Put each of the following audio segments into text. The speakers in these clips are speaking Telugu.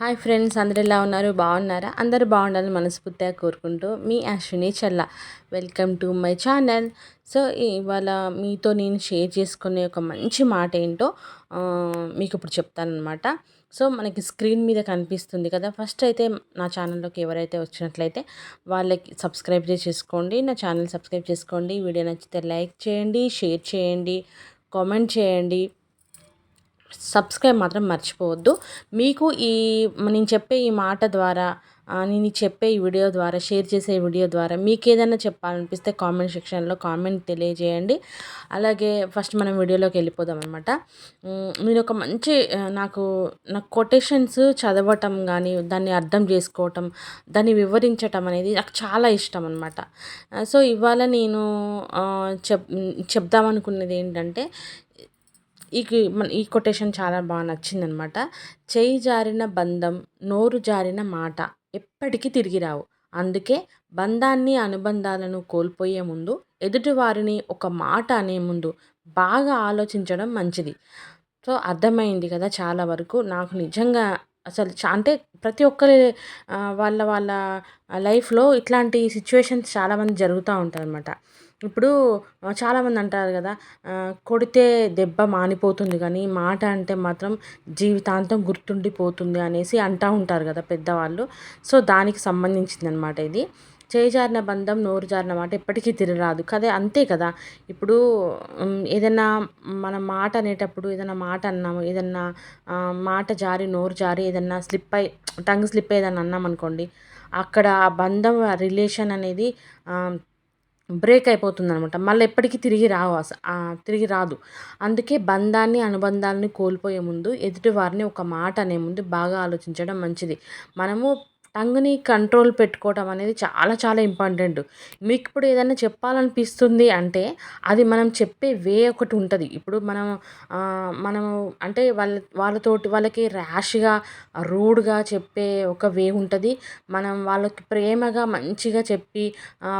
హాయ్ ఫ్రెండ్స్ అందరు ఎలా ఉన్నారు? బాగున్నారా? అందరు బాగుండాలని మనస్ఫూర్తిగా కోరుకుంటూ మీ Ashwini Challa. Welcome to my channel so ఇవాళ మీతో నేను షేర్ చేసుకునే ఒక మంచి మాట ఏంటో మీకు ఇప్పుడు చెప్తానమాట సో మనకి స్క్రీన్ మీద కనిపిస్తుంది కదా. ఫస్ట్ అయితే నా ఛానల్లోకి ఎవరైతే వచ్చినట్లయితే వాళ్ళకి సబ్స్క్రైబ్ చేసుకోండి. నా ఛానల్ సబ్స్క్రైబ్ చేసుకోండి. వీడియో నచ్చితే లైక్ చేయండి షేర్ చేయండి కామెంట్ చేయండి. సబ్స్క్రైబ్ మాత్రం మర్చిపోవద్దు. మీకు ఈ నేను చెప్పే ఈ మాట ద్వారా నేను చెప్పే ఈ వీడియో ద్వారా షేర్ చేసే వీడియో ద్వారా మీకు ఏదైనా చెప్పాలనిపిస్తే కామెంట్ సెక్షన్లో కామెంట్ తెలియజేయండి. అలాగే ఫస్ట్ మనం వీడియోలోకి వెళ్ళిపోదాం అనమాట నేను ఒక మంచి నాకు నాకు కొటేషన్స్ చదవటం కానీ దాన్ని అర్థం చేసుకోవటం దాన్ని వివరించటం అనేది నాకు చాలా ఇష్టం అనమాట సో ఇవాళ నేను చెప్ చెప్దామనుకున్నది ఏంటంటే ఈ ఈ కొటేషన్ చాలా బాగా నచ్చిందనమాట. చేయి జారిన బంధం నోరు జారిన మాట ఎప్పటికీ తిరిగి రావు. అందుకే బంధాన్ని అనుబంధాలను కోల్పోయే ముందు ఎదుటివారిని ఒక మాట అనే ముందు బాగా ఆలోచించడం మంచిది. సో అర్థమైంది కదా చాలా వరకు. నాకు నిజంగా అసలు అంటే ప్రతి ఒక్కరి వాళ్ళ వాళ్ళ లైఫ్లో ఇట్లాంటి సిచ్యువేషన్స్ చాలామంది జరుగుతూ ఉంటారనమాట. ఇప్పుడు చాలామంది అంటారు కదా కొడితే దెబ్బ మానిపోతుంది కానీ మాట అంటే మాత్రం జీవితాంతం గుర్తుండిపోతుంది అనేసి అంటూ ఉంటారు కదా పెద్దవాళ్ళు. సో దానికి సంబంధించింది అనమాట ఇది చేజారిన బంధం నోరు జారిన మాట ఎప్పటికీ తిరగరాదు. కదే అంతే కదా. ఇప్పుడు ఏదైనా మన మాట అనేటప్పుడు ఏదైనా మాట అన్నాము ఏదన్నా మాట జారి నోరు జారి ఏదన్నా స్లిప్ అయి టంగ్ స్లిప్ ఏదన్నా అన్నాం అనుకోండి అక్కడ ఆ బంధం రిలేషన్ అనేది బ్రేక్ అయిపోతుంది అనమాట మళ్ళీ ఎప్పటికీ తిరిగి రావు తిరిగి రాదు. అందుకే బంధాన్ని అనుబంధాలని కోల్పోయే ముందు ఎదుటి వారిని ఒక మాట అనే ముందు బాగా ఆలోచించడం మంచిది. మనము టంగ్ని కంట్రోల్ పెట్టుకోవటం అనేది చాలా చాలా ఇంపార్టెంట్. మీకు ఇప్పుడు ఏదైనా చెప్పాలనిపిస్తుంది అంటే అది మనం చెప్పే వే ఒకటి ఉంటుంది. ఇప్పుడు మనం మనము అంటే వాళ్ళ వాళ్ళతోటి వాళ్ళకి ర్యాష్గా రూడ్గా చెప్పే ఒక వే ఉంటుంది. మనం వాళ్ళకి ప్రేమగా మంచిగా చెప్పి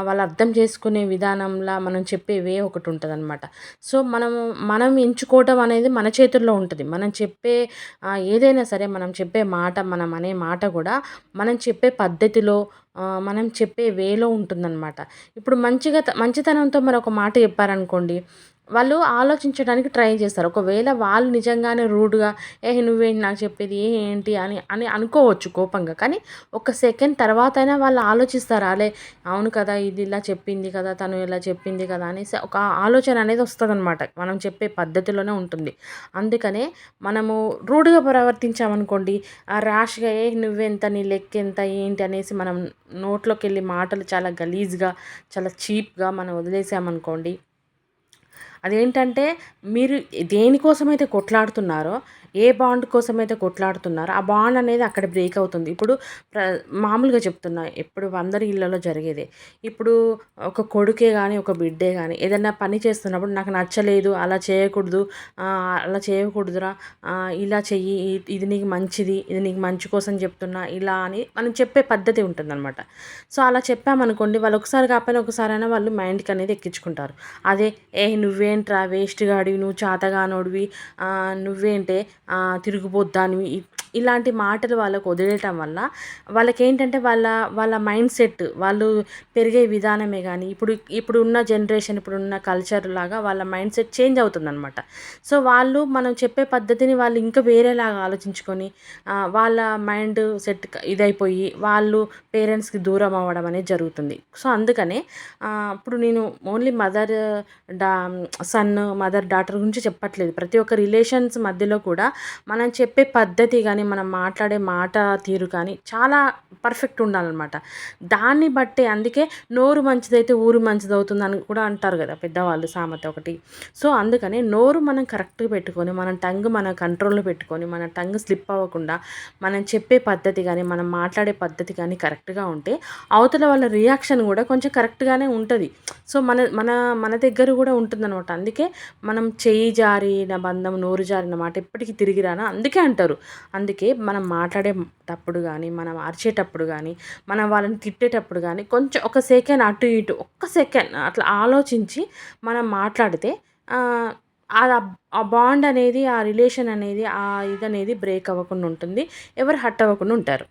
వాళ్ళు అర్థం చేసుకునే విధానంలా మనం చెప్పే వే ఒకటి ఉంటుంది అనమాట సో మనము మనం ఎంచుకోవటం అనేది మన చేతుల్లో ఉంటుంది. మనం చెప్పే ఏదైనా సరే మనం చెప్పే మాట మనం అనే మాట కూడా మనం చెప్పే పద్ధతిలో మనం చెప్పే వేలో ఉంటుందన్నమాట. ఇప్పుడు మంచిగా మంచితనంతో మరొక మాట చెప్పారనుకోండి వాళ్ళు ఆలోచించడానికి ట్రై చేస్తారు. ఒకవేళ వాళ్ళు నిజంగానే రూడ్గా ఏ నువ్వేంటి నాకు చెప్పేది ఏంటి? అని అని అనుకోవచ్చు కోపంగా. కానీ ఒక సెకండ్ తర్వాత అయినా వాళ్ళు ఆలోచిస్తారు. అలే అవును కదా ఇది ఇలా చెప్పింది కదా తను ఇలా చెప్పింది కదా అనేసి ఒక ఆలోచన అనేది వస్తుంది అనమాట మనం చెప్పే పద్ధతిలోనే ఉంటుంది. అందుకనే మనము రూడ్గా ప్రవర్తించామనుకోండి ఆ ర్యాష్గా ఏ నువ్వెంత నీ లెక్క ఎంత ఏంటి? అనేసి మనం నోట్లోకి వెళ్ళి మాటలు చాలా గలీజ్గా చాలా చీప్గా మనం వదిలేసామనుకోండి అదేంటంటే మీరు దేనికోసమైతే కొట్లాడుతున్నారో ఏ బాండ్ కోసం అయితే కొట్లాడుతున్నారో ఆ బాండ్ అనేది అక్కడ బ్రేక్ అవుతుంది. ఇప్పుడు ప్ర మామూలుగా చెప్తున్నా ఎప్పుడు అందరి ఇళ్ళలో జరిగేదే. ఇప్పుడు ఒక కొడుకే కానీ ఒక బిడ్డే కానీ ఏదైనా పని చేస్తున్నప్పుడు నాకు నచ్చలేదు అలా చేయకూడదు అలా చేయకూడదురా ఇలా చెయ్యి ఇది నీకు మంచిది ఇది నీకు మంచి కోసం చెప్తున్నా ఇలా అని మనం చెప్పే పద్ధతి ఉంటుందన్నమాట. సో అలా చెప్పామనుకోండి వాళ్ళు ఒకసారి కాకపోయినా ఒకసారైనా వాళ్ళు మైండ్కి అనేది ఎక్కించుకుంటారు. అదే ఏ నువ్వేంట్రా వేస్ట్గా అడివి నువ్వు చాతగానోడివి నువ్వేంటే తిరుగుబోద్దానివి ఇలాంటి మాటలు వాళ్ళకు వదిలేయటం వల్ల వాళ్ళకి ఏంటంటే వాళ్ళ వాళ్ళ మైండ్ సెట్ వాళ్ళు పెరిగే విధానమే కానీ ఇప్పుడు ఇప్పుడు ఉన్న జనరేషన్ ఇప్పుడున్న కల్చర్ లాగా వాళ్ళ మైండ్ సెట్ చేంజ్ అవుతుందన్నమాట. సో వాళ్ళు మనం చెప్పే పద్ధతిని వాళ్ళు ఇంకా వేరేలాగా ఆలోచించుకొని వాళ్ళ మైండ్ సెట్ ఇదైపోయి వాళ్ళు పేరెంట్స్కి దూరం అవ్వడం అనేది జరుగుతుంది. సో అందుకనే ఇప్పుడు నేను ఓన్లీ మదర్ డా సన్ మదర్ డాటర్ గురించి చెప్పట్లేదు. ప్రతి ఒక్క రిలేషన్స్ మధ్యలో కూడా మనం చెప్పే పద్ధతి కానీ కానీ మనం మాట్లాడే మాట తీరు కానీ చాలా పర్ఫెక్ట్ ఉండాలన్నమాట. దాన్ని బట్టే అందుకే నోరు మంచిదైతే ఊరు మంచిది అవుతుందని కూడా అంటారు కదా పెద్దవాళ్ళు సామెత ఒకటి. సో అందుకని నోరు మనం కరెక్ట్గా పెట్టుకొని మన టంగ్ మన కంట్రోల్లో పెట్టుకొని మన టంగ్ స్లిప్ అవ్వకుండా మనం చెప్పే పద్ధతి కానీ మనం మాట్లాడే పద్ధతి కానీ కరెక్ట్గా ఉంటే అవతల వాళ్ళ రియాక్షన్ కూడా కొంచెం కరెక్ట్గానే ఉంటుంది. సో మన మన మన దగ్గర కూడా ఉంటుందన్నమాట. అందుకే మనం చేయి జారిన బంధం నోరు జారిన మాట ఎప్పటికీ తిరిగి రానా? అందుకే అంటారు. అందుకే మనం మాట్లాడేటప్పుడు కానీ మనం అరిచేటప్పుడు కానీ మనం వాళ్ళని తిట్టేటప్పుడు కానీ కొంచెం ఒక సెకండ్ అటు ఇటు ఒక్క సెకండ్ అట్లా ఆలోచించి మనం మాట్లాడితే ఆ బాండ్ అనేది ఆ రిలేషన్ అనేది ఆ ఇది అనేది బ్రేక్ అవ్వకుండా ఉంటుంది. ఎవరు హర్ట్ అవ్వకుండా ఉంటారు.